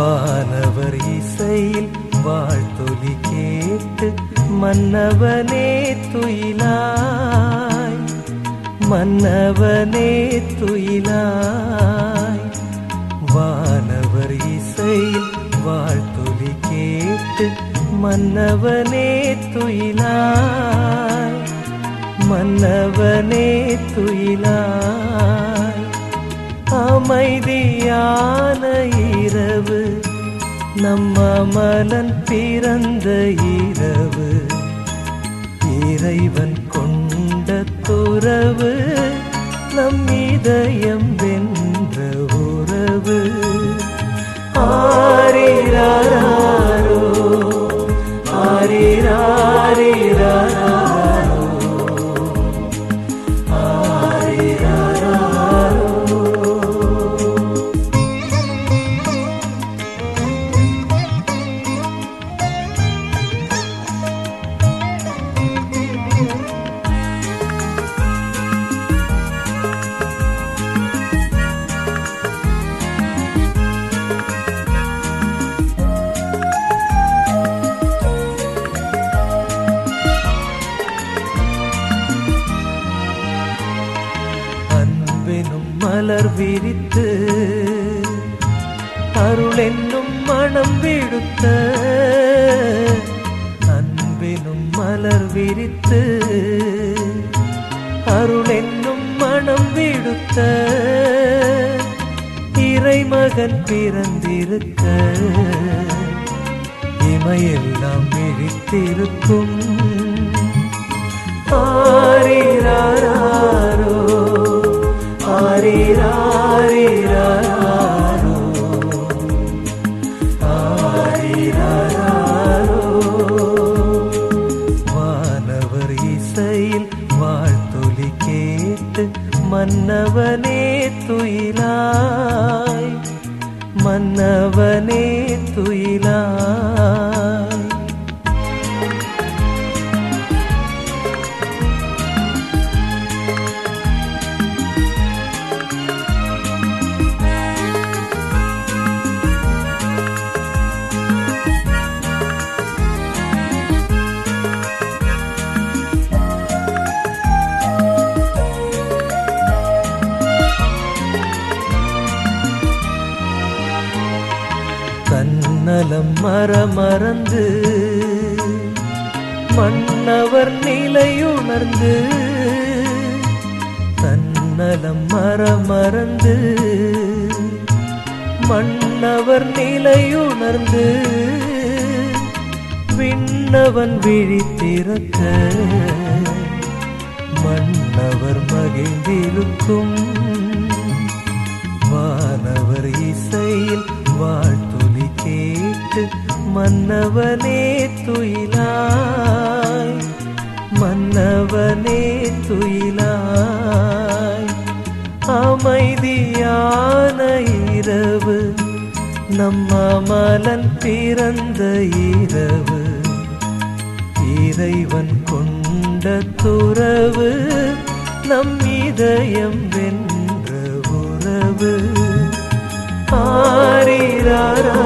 வானவர் இசையில் வாழ்த்தொலி கேட்டு மன்னவனே துயிலாய் மன்னவனே துயிலாய். வானவர் இசையில் வாழ்த்தொலி கேட்டு மன்னவனே துயிலாய் மன்னவனே துயிலாய். அமைதியான இரவு. நம்ம மலன் பிறந்த இரவு. இறைவன் கொண்ட துறவு. நம் இதயம் வென்ற உறவு. ஆரிராரோ ஆரிரா மலர் விரித்து அருளென்னும் மனம் விடுத்த அன்பினும் மலர் விரித்து அருளென்னும் மனம் விடுத்த இறைமகன் பிறந்திருக்க இமையெல்லாம் விழித்திருக்கும். ஆரே மன்னவனே துயிலாய் மன்னவனே துயிலாய். மரமறந்து மன்னவர் நிலையுணர்ந்து தன்னலம் மரமறந்து மன்னவர் நிலையுணர்ந்து விண்ணவன் விழித்திறக்க மன்னவர் மகிழ்ந்திருக்கும். வானவர் கேட்டு மன்னவனே துயிலாய் மன்னவனே துயிலாய் அமைதியான இரவு நம்ம மலன் பிறந்த இரவு இறைவன் கொண்ட துறவு நம் இதயம் வென்ற உறவு ஆரிராரோ